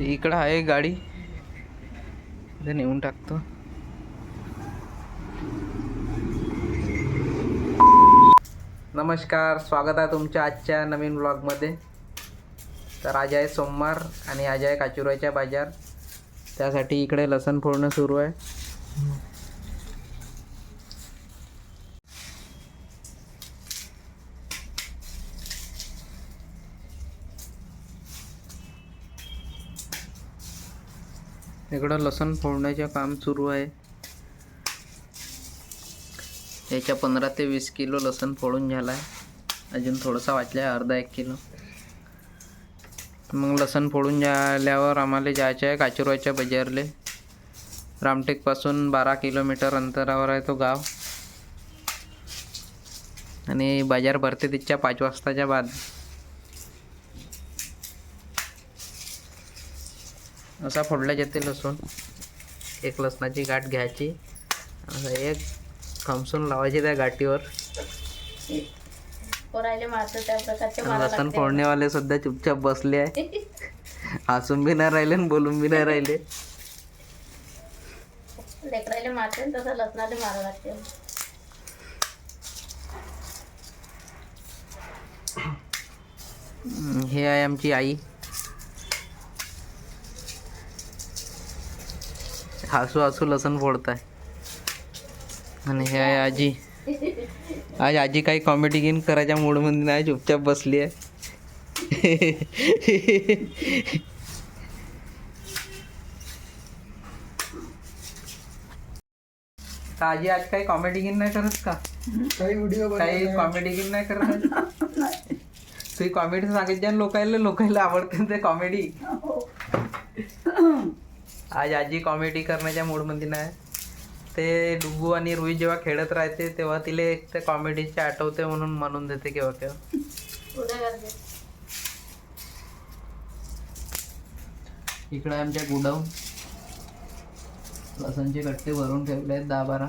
ते इकडं आहे गाडी. इथे नेऊन टाकतो. नमस्कार स्वागत आहे तुमच्या आजच्या नवीन ब्लॉगमध्ये तर आज आहे सोमवार आणि आज आहे काचुराच्या बाजार. त्यासाठी इकडे लसण फोडणं सुरू आहे. इकडं लसण फोडण्याचे काम सुरू आहे. याच्या पंधरा ते वीस किलो लसण फोडून झाला आहे अजून थोडंसं वाचलं आहे अर्धा एक किलो. मग लसूण फोडून झाल्यावर आम्हाला जायचं आहे काचुरवाच्या बाजारले. रामटेकपासून बारा किलोमीटर अंतरावर आहे तो गाव. आणि बाजार भरते तिच्या पाच वाजताच्या बाद. असा फोडला जाते लसूण. एक लसणाची गाठ घ्यायची. असं एक खमसून लावायची त्या गाठीवर. लसण. फोडणेवाले सुद्धा चुपचाप बसले आहे. हसून बी नाही राहिले आणि बोलून बी नाही राहिले. मारते तसं लसणाले मारा लागते. हे आहे आमची आई. हसू हसू लसण फोडताय. आणि हे आहे आजी. आज आजी काही कॉमेडी गेम करायच्या मूडमध्ये नाही चुपचाप बसली आहे. आजी आज काही कॉमेडी गेम नाही करत का? काही व्हिडिओ काही कॉमेडी गेम नाही करत? तुझी कॉमेडी सांगायची लोकायला लोकायला आवडते ते कॉमेडी आज आजी कॉमेडी करण्याच्या मूडमध्ये नाही. ते डुगू आणि रुई जेव्हा खेळत राहते तेव्हा तिला एक ते कॉमेडीचे आठवते म्हणून म्हणून देते केव्हा केव्हा इकडे आमच्या गुडाऊन लसणचे कट्टे भरून ठेवले आहेत दहा बारा.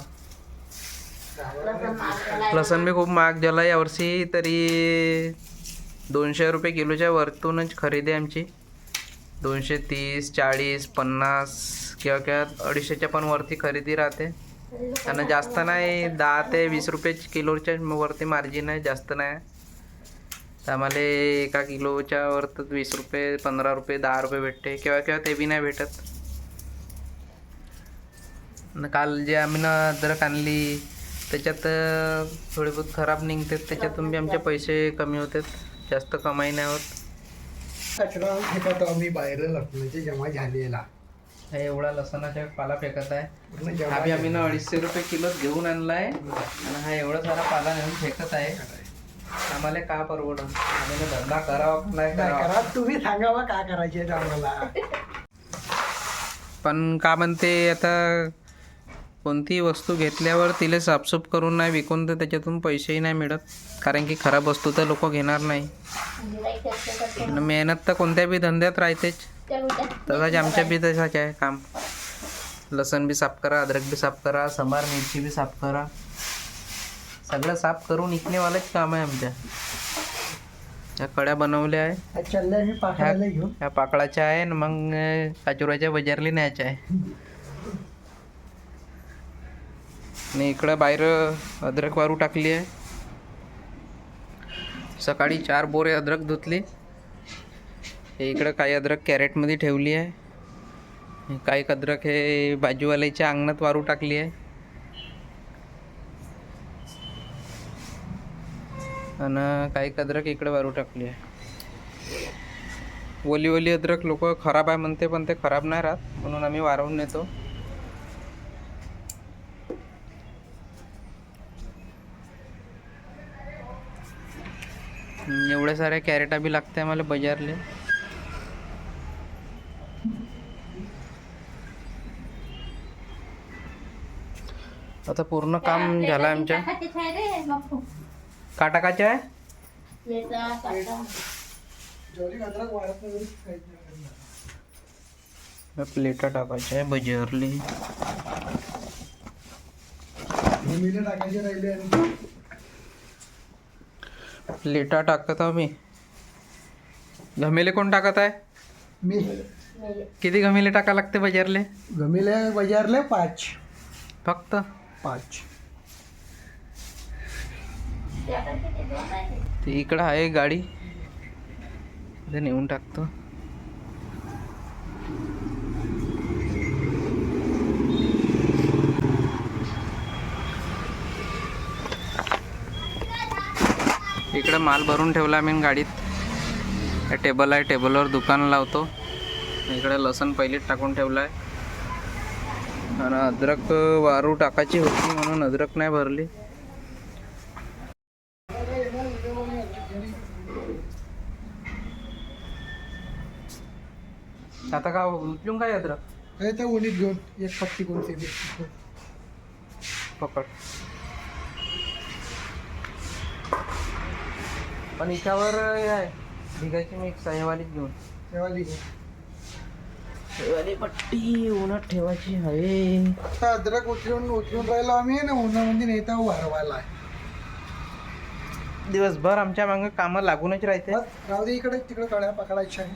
लसण बी खूप महाग झाला यावर्षी तरी दोनशे रुपये किलोच्या वरतूनच खरेदी आमची. दोनशे तीस चाळीस पन्नास किंवा किंवा अडीचशेच्या पण वरती खरेदी राहते. आणि जास्त नाही दहा ते वीस रुपये किलोच्या वरती मार्जिन आहे जास्त नाही. तर आम्हाला एका किलोच्या वरत वीस रुपये पंधरा रुपये दहा रुपये भेटते किंवा किंवा ते बी नाही भेटत. न काल जे आम्ही ना अद्रक आणली त्याच्यात थोडी थोडे बहुत खराब निघतात त्याच्यातून बी आमचे पैसे कमी होतात. जास्त कमाई नाही होत. कचरा फेकत आम्ही बाहेर लसणाची जमा झालेला. हा एवढा लसणाचा पाला फेकत आहे. पूर्ण हा बी आम्ही ना अडीचशे रुपये किलो घेऊन आणलाय. आणि हा एवढा सारा पाला नेऊन फेकत आहे. आम्हाला का परवडून आम्हाला धंदा करावा का नाही करावा? करा तुम्ही सांगावा काय करायचे आम्हाला? पण का म्हणते आता कोणतीही वस्तू घेतल्यावर तिला साफसूफ करून नाही विकून तर त्याच्यातून पैसेही नाही मिळत. कारण की खराब वस्तू तर लोक घेणार नाही. आणि मेहनत तर कोणत्या बी धंद्यात राहतेच. तसाच आमच्या बी तसाच आहे काम. लसण बी साफ करा अद्रक बी साफ करा संभार मिरची बी साफ करा. सगळं साफ करून इकणेवालंच काम आहे आमच्या. ह्या कड्या बनवल्या आहे. ह्या पाकळाच्या आहे आणि मग काचुराच्या बाजारला न्यायच्या आहे. आणि इकडं बाहेर अद्रक वारू टाकली आहे. सकाळी चार बोरे अद्रक धुतली. हे इकडं काही अद्रक कॅरेटमध्ये ठेवली आहे. काही अद्रक हे बाजूवाल्याच्या अंगणात वारू टाकली आहे. आणि काही अद्रक इकडं वारू टाकली आहे. ओली ओली अद्रक लोक खराब आहे म्हणते पण ते खराब नाही राहत. म्हणून आम्ही वारवून नेतो. एवढ्या साऱ्या कॅरेटा बी लागते मला बजारले. आता पूर्ण काम झालं आमच्या. टाकायचे आहे प्लेटा, टाकायच्या आहे बजारली. भूमीला टाकायचे राहिले आणि प्लेटा टाकत आहो मी. घमेले कोण टाकत आहे? मी. किती गमिले टाका लागते बाजारले? गमिले बाजारले पाच. फक्त? पाच. ते इकडं आहे गाडी. नेऊन टाकतो. इकडं माल भरून ठेवला मी गाडीत. हे टेबल आहे टेबलवर दुकान लावतो. इकडे लसण पहिलीच टाकून ठेवला आहे आणि अद्रक वारू टाकायची होती म्हणून अद्रक नाही भरली. आता का उचलून काय अद्रक? त्या घेऊन एक पट्टी कोणती बी. पकड. पण हिच्यावर हे आहे. भिगाची मिक्स आहे हेवालीच घेऊन. तेव्हा लिहू. हेवाली पट्टी उन्हात ठेवायची हवे. आता अद्रक उचलून उचलून राहिलो आम्ही ना उन्हामध्ये नाही तर वारवायला आहे. दिवसभर आमच्या मागे कामं लागूनच राहते. बस, राहू दे इकडे तिकडे कळ्या पकडायच्या आहे.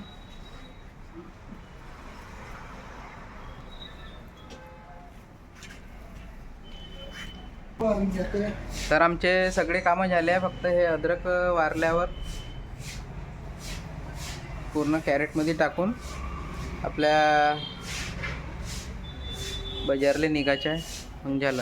तर आमचे सगळे कामं झाले आहे फक्त हे अद्रक वारल्यावर पूर्ण कॅरेटमध्ये टाकून आपल्या बजारले निघायचं आहे. मग झालं.